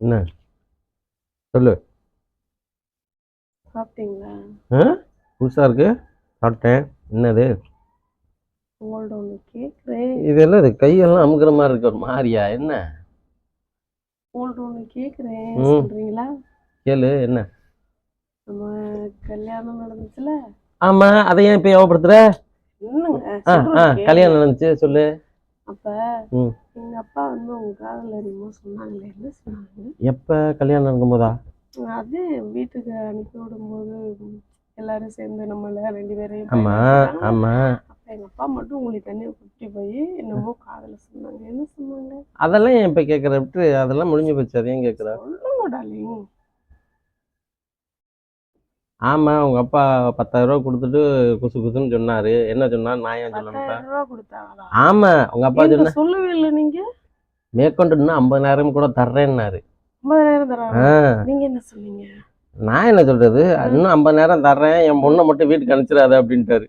என்ன? சொல்லு. சாப்பிட்டீங்களா? ஆ? புதுசாக இருக்கு. சாப்பிட்டேன். என்னது? உங்கள்ட்ட ஒன்று கேட்குறேன் இதெல்லாம் இது? கையெல்லாம் அமுக்குற மாதிரி இருக்கு ஒரு மாதிரியா? என்ன? உங்கள்ட்ட ஒன்று கேட்குறேன். சொல்கிறீங்களா கேளு. என்ன? நம்ம கல்யாணம் நடந்துச்சுல? ஆமா. அதை ஏன் இப்போ ஞாபகப்படுத்துற கல்யாணம் நடந்துச்சு. சொல்லு. அப்ப ம். எங்க அப்பா வந்து உங்க காதல என்னமோ சொன்னாங்களே என்ன சொன்னாங்க? எப்போ கல்யாணம் நடக்கும்போதா? அது வீட்டுக்கு அனுப்பி விடும்போது எல்லாரும் சேர்ந்து நம்மள ரெண்டு பேரையும் ஆமா பயன்படுத்திட்டாங்க. ஆமா. அப்ப எங்க அப்பா மட்டும் உங்களுக்கு தண்ணியை குட்டி போய் என்னமோ காதல சொன்னாங்க. என்ன சொன்னாங்க? அதெல்லாம் ஏன் இப்போ கேட்குற விட்டு அதெல்லாம் முடிஞ்சு போச்சு அதையும் கேட்குற சொல்லுங்க டாலிங் ஆமா உங்க அப்பா பத்தாயிரம் ரூபா கொடுத்துட்டு குசு குசுன்னு சொன்னாரு. என்ன சொன்னார் நான் ஏன் சொல்லணும் பத்தாயிரம் ரூபா கொடுத்தாங்களா? ஆமா உங்க அப்பா சொன்ன சொல்லவே இல்லை நீங்க? மேற்கொண்டு இன்னும் ஐம்பதாயிரம் கூட தர்றேன்னாரு. நான் என்ன சொல்றது? இன்னும் ஐம்பதாயிரம் தர்றேன் என் பொண்ணை மட்டும் வீட்டுக்கு அனுப்பிச்சிடாத அப்படின்ட்டாரு.